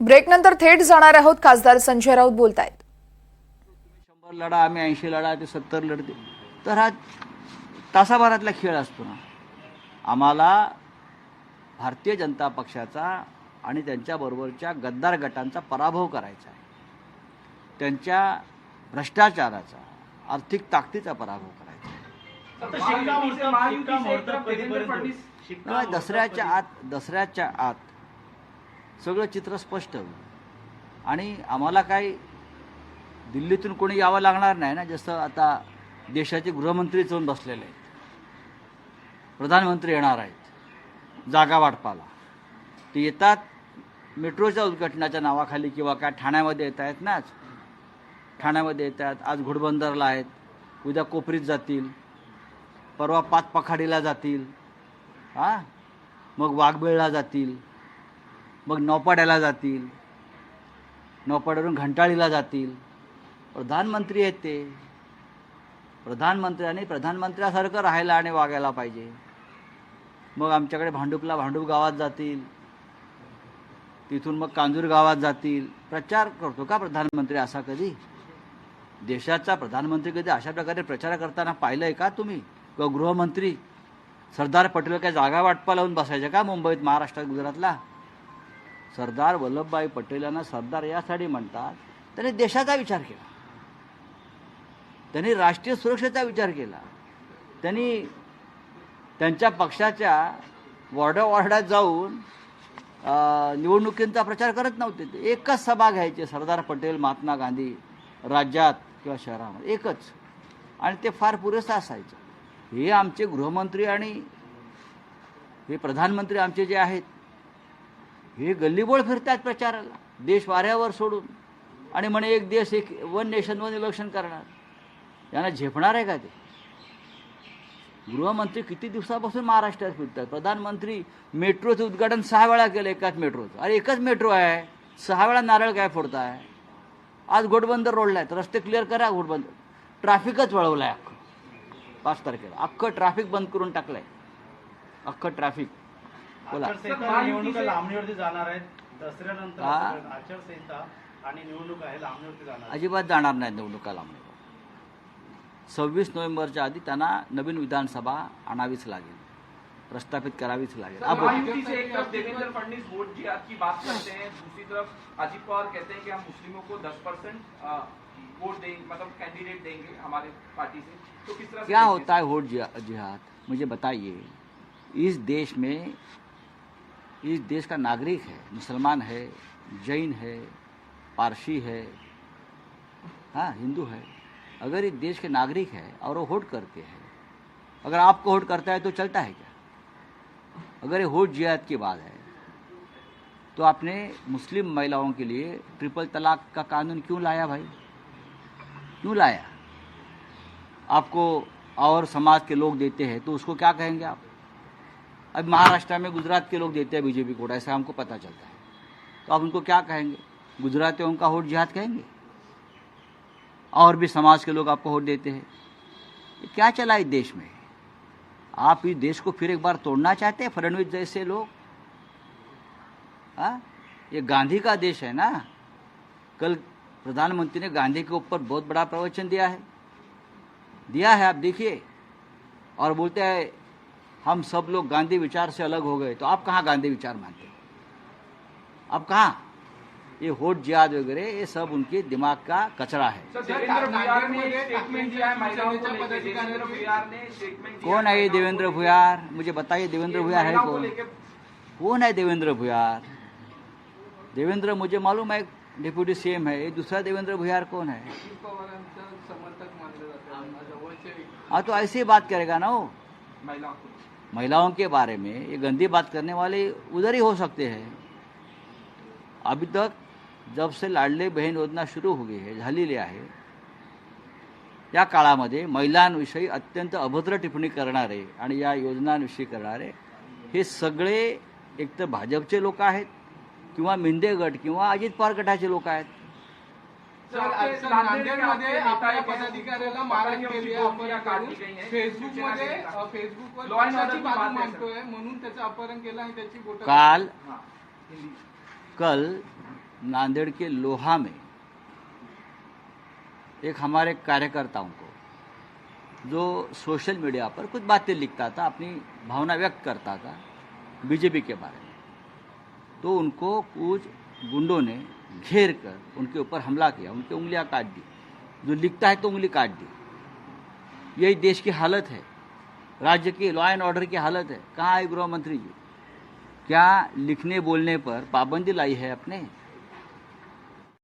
ब्रेकनंतर थेट जाणार आहोत. खासदार संजय राऊत बोलतायत. शंभर लढा आम्ही ऐंशी लढा ते सत्तर लढते. तर हा तासाभरातला खेळ असतो ना. आम्हाला भारतीय जनता पक्षाचा आणि त्यांच्याबरोबरच्या गद्दार गटांचा पराभव करायचा आहे. त्यांच्या भ्रष्टाचाराचा आर्थिक ताकदीचा पराभव करायचा आहे. दसऱ्याच्या आत दसऱ्याच्या आत सगळं चित्र स्पष्ट. आणि आम्हाला काही दिल्लीतून कोणी यावं लागणार नाही ना जसं आता देशाचे गृहमंत्री जाऊन बसलेले आहेत. प्रधानमंत्री येणार आहेत. जागा वाटपाला. ते येतात मेट्रोच्या उद्घाटनाच्या नावाखाली किंवा काय ठाण्यामध्ये येत आहेत नाच ठाण्यामध्ये येतात आज घोडबंदरला आहेत. उद्या कोपरीत जातील. परवा पाच पखाडीला जातील. हां? मग वाघबेळला जातील. मग नौपाड्याला जातील. नौपाड्यावरून घंटाळीला जातील. प्रधानमंत्री आहेत ते. प्रधानमंत्र्यांनी प्रधानमंत्र्यासारखं राहायला आणि वागायला पाहिजे. मग आमच्याकडे भांडुपला भांडूप गावात जातील. तिथून मग कांजूर गावात जातील. प्रचार करतो का प्रधानमंत्री असा कधी? देशाचा प्रधानमंत्री कधी अशा प्रकारे प्रचार करताना पाहिलं आहे का तुम्ही? किंवा गृहमंत्री सरदार पटेल काय जागा वाटपा लावून बसायच्या का मुंबईत महाराष्ट्रात गुजरातला? सरदार वल्लभभाई पटेल यांना सरदार यासाठी म्हणतात त्यांनी देशाचा विचार केला. त्यांनी राष्ट्रीय सुरक्षेचा विचार केला. त्यांनी त्यांच्या पक्षाच्या वॉर्डा वॉर्डात जाऊन निवडणुकींचा प्रचार करत नव्हते. ते एकच सभा घ्यायचे सरदार पटेल महात्मा गांधी राज्यात किंवा शहरामध्ये. एकच. आणि ते फार पुरेसं असायचं. हे आमचे गृहमंत्री आणि हे प्रधानमंत्री आमचे जे आहेत हे गल्लीबोळ फिरतात प्रचाराला देश वाऱ्यावर सोडून. आणि म्हणे एक देश एक वन नेशन वन इलेक्शन करणार. यांना झेपणार आहे का ते? गृहमंत्री किती दिवसापासून महाराष्ट्रात फिरतात? प्रधानमंत्री मेट्रोचं उद्घाटन सहा वेळा केलं एकाच मेट्रोचं. अरे एकच मेट्रो आहे. सहा वेळा नारळ काय फोडताय. आज घोटबंदर रोडला आहे रस्ते क्लिअर करा घोटबंदर. ट्रॅफिकच वळवलं आहे अख्खं. पाच तारखेला. अख्खं ट्रॅफिक बंद करून टाकलं आहे अख्खं ट्रॅफिक बोला. निवडणुका लांबणीवरती जाणार आहेत. दसऱ्यानंतर आचारसंहिता आणि निवडणूक आहे लांबणीवरती जाणार. अजिबात जाणार नाही निवडणुका लांबणीवर. सव्वीस नोव्हेंबरच्या आधी त्यांना नवीन विधानसभा आणावीच लागेल. प्रस्थापित करावीच लागेल. अब महायुति से एक तरफ देवेंद्र फडणवीस वोट की बात करते हैं दूसरी तरफ अजित पवार कहते हैं कि हम मुस्लिमों को 10 परसेंट वोट देंगे मतलब कैंडिडेट देंगे हमारे पार्टी से। तो किस तरह से क्या होता है वोट जिहा- जिहाद? मुझे बताइए इस देश में इस देश का नागरिक है, मुसलमान है, जैन है, पारसी है हाँ हिंदू है। अगर इस देश के नागरिक है और वो वोट करते हैं, अगर आपको वोट करता है तो चलता है क्या? अगर ये वोट जिहाद की बात है तो आपने मुस्लिम महिलाओं के लिए ट्रिपल तलाक का कानून क्यों लाया भाई? क्यों लाया? आपको और समाज के लोग देते हैं तो उसको क्या कहेंगे आप? अब महाराष्ट्र में गुजरात के लोग देते हैं बीजेपी को, ऐसा हमको पता चलता है। तो आप उनको क्या कहेंगे? गुजरातियों का वोट जिहाद कहेंगे? और भी समाज के लोग आपको वोट देते हैं। क्या चला इस देश में? आप इस देश को फिर एक बार तोड़ना चाहते हैं, फडणवीस जैसे लोग? हाँ? ये गांधी का देश है ना? कल प्रधानमंत्री ने गांधी के ऊपर बहुत बड़ा प्रवचन दिया है। दिया है, आप देखिए। और बोलते हैं हम सब लोग गांधी विचार से अलग हो गए तो आप कहाँ गांधी विचार मानते हो? आप कहाँ? ये होट जिहाद वगैरह ये सब उनके दिमाग का कचरा है। सर देवेंद्र भुयार ने एक स्टेटमेंट दिया है महिलाओं को लेकर देवेंद्र भुयार ने स्टेटमेंट कौन है ये देवेंद्र भुयार? मुझे बताइए देवेंद्र भुयार है कौन? कौन है देवेंद्र भुयार? देवेंद्र मुझे मालूम है डिप्यूटी सीएम है ये दूसरा देवेंद्र भुयार कौन है? हाँ तो ऐसे ही बात करेगा ना वो। महिलाओं के बारे में ये गंदी बात करने वाले उधर ही हो सकते हैं। अभी तक जब से लाडले बहीण योजना सुरू हो गई है झालेली आहे या काळामध्ये महिलांविषयी अत्यंत अभद्र टिप्पणी करणारे आणि या योजनांविषयी करणारे हे सगळे एक तर भाजपचे लोक आहेत किंवा मिंदे गट किंवा अजित पवार गटाचे लोक आहेत. नांदेडमध्ये आपल्या पदाधिकाऱ्याला मारहाण केली आहे अपहरण करून फेसबुकमध्ये फेसबुकवर बाजू मांडतोय म्हणून त्याचं अपहरण केलं आणि त्याची बोट काल कल नांदेड़ के लोहा में एक हमारे कार्यकर्ताओं को जो सोशल मीडिया पर कुछ बातें लिखता था अपनी भावना व्यक्त करता था बीजेपी के बारे में। तो उनको कुछ गुंडों ने घेर कर उनके ऊपर हमला किया, उनके उंगलियाँ काट दी। जो लिखता है तो उंगली काट दी। यही देश की हालत है। राज्य की लॉ एंड ऑर्डर की हालत है। कहाँ आए गृह मंत्री जी? क्या लिखने बोलने पर पाबंदी लाई है अपने?